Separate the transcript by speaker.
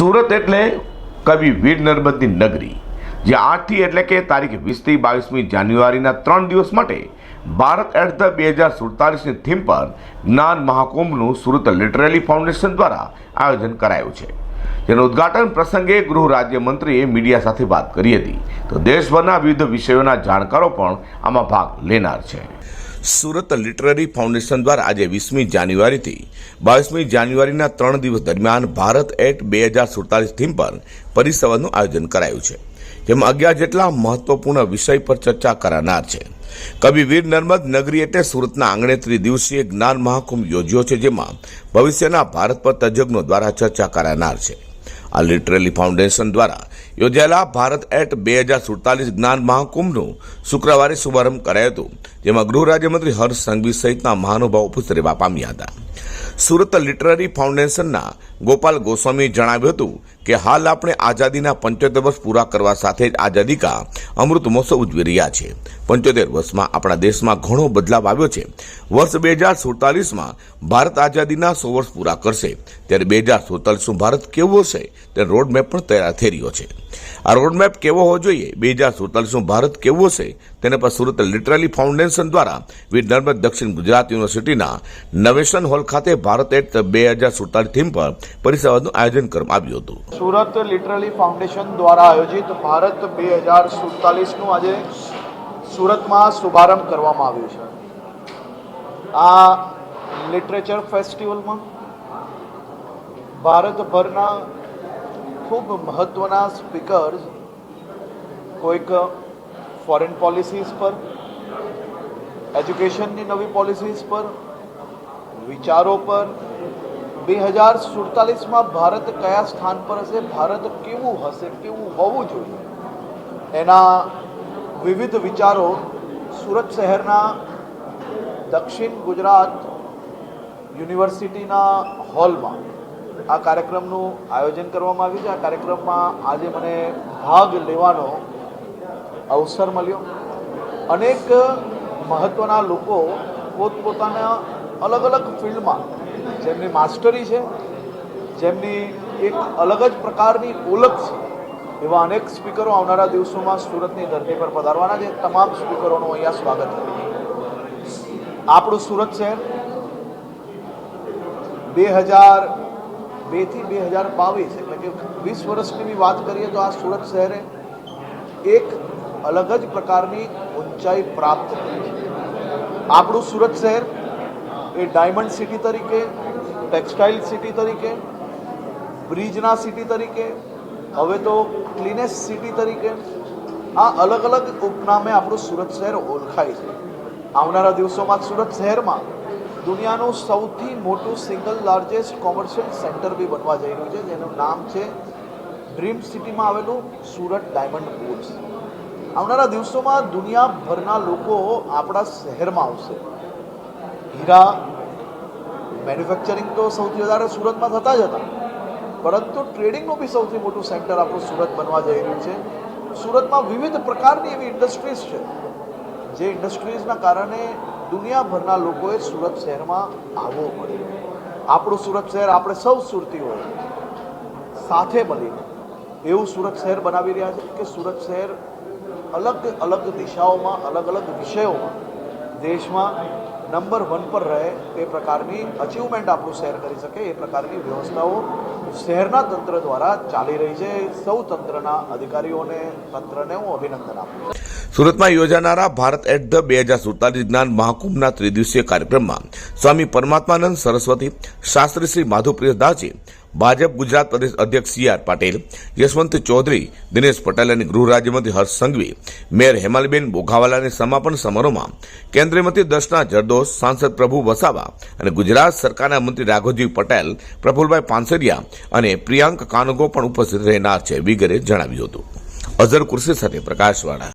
Speaker 1: સુરત એટલે કવિ વીર નર્મદની નગરી, જે આઠથી એટલે કે તારીખ વીસથી બાવીસમી જાન્યુઆરીના ત્રણ દિવસ માટે ભારત એટ ધ બે હજાર સુડતાલીસની થીમ પર જ્ઞાન મહાકુંભનું સુરત લિટરલી ફાઉન્ડેશન દ્વારા આયોજન કરાયું છે. જેનું ઉદ્ઘાટન પ્રસંગે ગૃહ રાજ્યમંત્રીએ મીડિયા સાથે વાત કરી હતી. તો દેશભરના વિવિધ વિષયોના જાણકારો પણ આમાં ભાગ લેનાર છે. સુરત લિટરરી ફાઉન્ડેશન દ્વારા આજે વીસમી જાન્યુઆરીથી બાવીસમી જાન્યુઆરીના ત્રણ દિવસ દરમિયાન ભારત એટ બે હજાર સુડતાલીસ થીમ પર પરિસંવાદનું આયોજન કરાયું છે, જેમાં અગિયાર જેટલા મહત્વપૂર્ણ વિષય પર ચર્ચા કરાનાર છે. કવિ વીર નર્મદ નગરી એટલે સુરતના આંગણે ત્રિદિવસીય જ્ઞાન મહાકુંભ યોજ્યો છે, જેમાં ભવિષ્યના ભારત પર તજજ્ઞો દ્વારા ચર્ચા કરાનાર છે. આ લિટરલી ફાઉન્ડેશન દ્વારા યોજાયેલા ભારત એટ બે હજાર સુડતાલીસ જ્ઞાન મહાકુંભનું શુક્રવારે શુભારંભ કરાયો હતો, જેમાં ગૃહ રાજ્યમંત્રી હર્ષ સંઘવી સહિતના મહાનુભાવો ઉપસ્થિત રહેવા પામ્યા હતા. સુરત લિટરરી ફાઉન્ડેશનના ગોપાલ ગોસ્વામીએ જણાવ્યું હતું કે હાલ આપણે આઝાદીના પંચોતેર વર્ષ પૂરા કરવા સાથે જ આઝાદી કા અમૃત મહોત્સવ ઉજવી રહ્યા છે પંચોતેર વર્ષમાં આપણા દેશમાં ઘણો બદલાવ આવ્યો છે. વર્ષ બે હજાર સુડતાલીસમાં ભારત આઝાદીના સો વર્ષ પૂરા કરશે. ત્યારે બે હજાર સુડતાલીસનું ભારત કેવું હશે? તે રોડમેપ પણ તૈયાર થઈ રહ્યો છે. આ રોડમેપ કેવો હોવો જોઈએ? બે હજાર સુડતાલીસનું ભારત કેવું હશે? તેને પર સુરત લિટરલી ફાઉન્ડેશન દ્વારા વીર નર્મદ દક્ષિણ ગુજરાત યુનિવર્સિટીના નવેશન હોલ ખાતે ભારત એટ બે હજાર સુડતાલીસ થીમ પર પરિસંવાદનું આયોજન કરવામાં આવ્યું હતું.
Speaker 2: સુરત લિટરલી ફાઉન્ડેશન દ્વારા આયોજિત ભારત બે હજાર સુડતાલીસનું આજે સુરતમાં શુભારંભ કરવામાં આવ્યું છે. આ લિટરેચર ફેસ્ટિવલમાં ભારતભરના ખૂબ મહત્ત્વના સ્પીકર્સ કોઈક ફોરેન પોલિસીઝ પર, એજ્યુકેશનની નવી પોલિસીઝ પર, વિચારો પર, બે હજાર સુડતાલીસમાં ભારત કયા સ્થાન પર હશે, ભારત કેવું હશે, કેવું હોવું જોઈએ, એના વિવિધ વિચારો સુરત શહેરના દક્ષિણ ગુજરાત યુનિવર્સિટીના હોલમાં આ કાર્યક્રમનું આયોજન કરવામાં આવ્યું છે. આ કાર્યક્રમમાં આજે મને ભાગ લેવાનો અવસર મળ્યો. અનેક મહત્ત્વના લોકો પોતપોતાના અલગ અલગ ફિલ્ડમાં, જેમની માસ્ટરી છે, જેમની એક અલગ જ પ્રકારની ઓળખ છે એવા અનેક સ્પીકરો આવનારા દિવસોમાં સુરતની ધરતી પર પધારવાના છે. તમામ સ્પીકરોનું અહીંયા સ્વાગત કરું આપણું સુરત શહેર બે હજાર બેથી બે હજાર બાવીસ એટલે કે વીસ વર્ષની બી વાત કરીએ તો આ સુરત શહેરે એક અલગ જ પ્રકારની ઊંચાઈ પ્રાપ્ત કરી છે. આપણું સુરત શહેર એ ડાયમંડ સિટી તરીકે, ટેક્સટાઇલ સિટી તરીકે, બ્રિજના સિટી તરીકે હવે તો ક્લીનેસ્ટ સિટી તરીકે આ અલગ અલગ ઉપનામે આપણું સુરત શહેર ઓળખાય છે. આવનારા દિવસોમાં સુરત શહેરમાં દુનિયાનું સૌથી મોટું સિંગલ લાર્જેસ્ટ કોમર્શિયલ સેન્ટર બી બનવા જઈ રહ્યું છે, જેનું નામ છે ડ્રીમ સિટીમાં આવેલું સુરત ડાયમંડ પોર્ટ્સ આવનારા દિવસોમાં દુનિયાભરના લોકો આપણા શહેરમાં આવશે. હીરા મેન્યુફેક્ચરિંગ તો સૌથી વધારે સુરતમાં થતા જ હતા. પરંતુ ટ્રેડિંગનું બી સૌથી મોટું સેન્ટર આપણું સુરત બનવા જઈ રહ્યું છે. સુરતમાં વિવિધ પ્રકારની એવી ઇન્ડસ્ટ્રીઝ છે, જે ઇન્ડસ્ટ્રીઝના કારણે દુનિયાભરના લોકોએ સુરત શહેરમાં આવવું પડે આપણું સુરત શહેર આપણે સૌ સુરતી હોય, સાથે મળીને. એવું સુરત શહેર બનાવી રહ્યા છે કે સુરત શહેર અલગ અલગ દિશાઓમાં અલગ અલગ વિષયોમાં, દેશમાં નંબર વન પર રહે તે પ્રકારની અચીવમેન્ટ આપણું શહેર કરી શકે, એ પ્રકારની વ્યવસ્થાઓ શહેરના તંત્ર દ્વારા ચાલી રહી છે. સૌ તંત્રના અધિકારીઓને, તંત્રને હું અભિનંદન આપું છું.
Speaker 1: સુરતમાં યોજાનારા ભારત એટ ધ બે હજાર સુડતાલીસ જ્ઞાન મહાકુંભના ત્રિદિવસીય કાર્યક્રમમાં સ્વામી પરમાત્માનંદ સરસ્વતી, શાસ્ત્રી શ્રી માધુપ્રિય દાસજી, ભાજપ ગુજરાત પ્રદેશ અધ્યક્ષ સી આર પાટીલ, યશવંત ચૌધરી, દિનેશ પટેલ અને ગૃહ રાજ્યમંત્રી હર્ષ સંઘવી, મેયર હેમાલબેન બોઘાવાલાની સમાપન સમારોહમાં કેન્દ્રીય મંત્રી દર્શના જરદોશ, સાંસદ પ્રભુ વસાવા અને ગુજરાત સરકારના મંત્રી રાઘવજી પટેલ, પ્રફુલભાઈ પાનસરિયા અને પ્રિયાંક કાનગો પણ ઉપસ્થિત રહેનાર છે, વિગરે જણાવ્યું હતું. અઝર કુર્સી સાથે પ્રકાશવાળા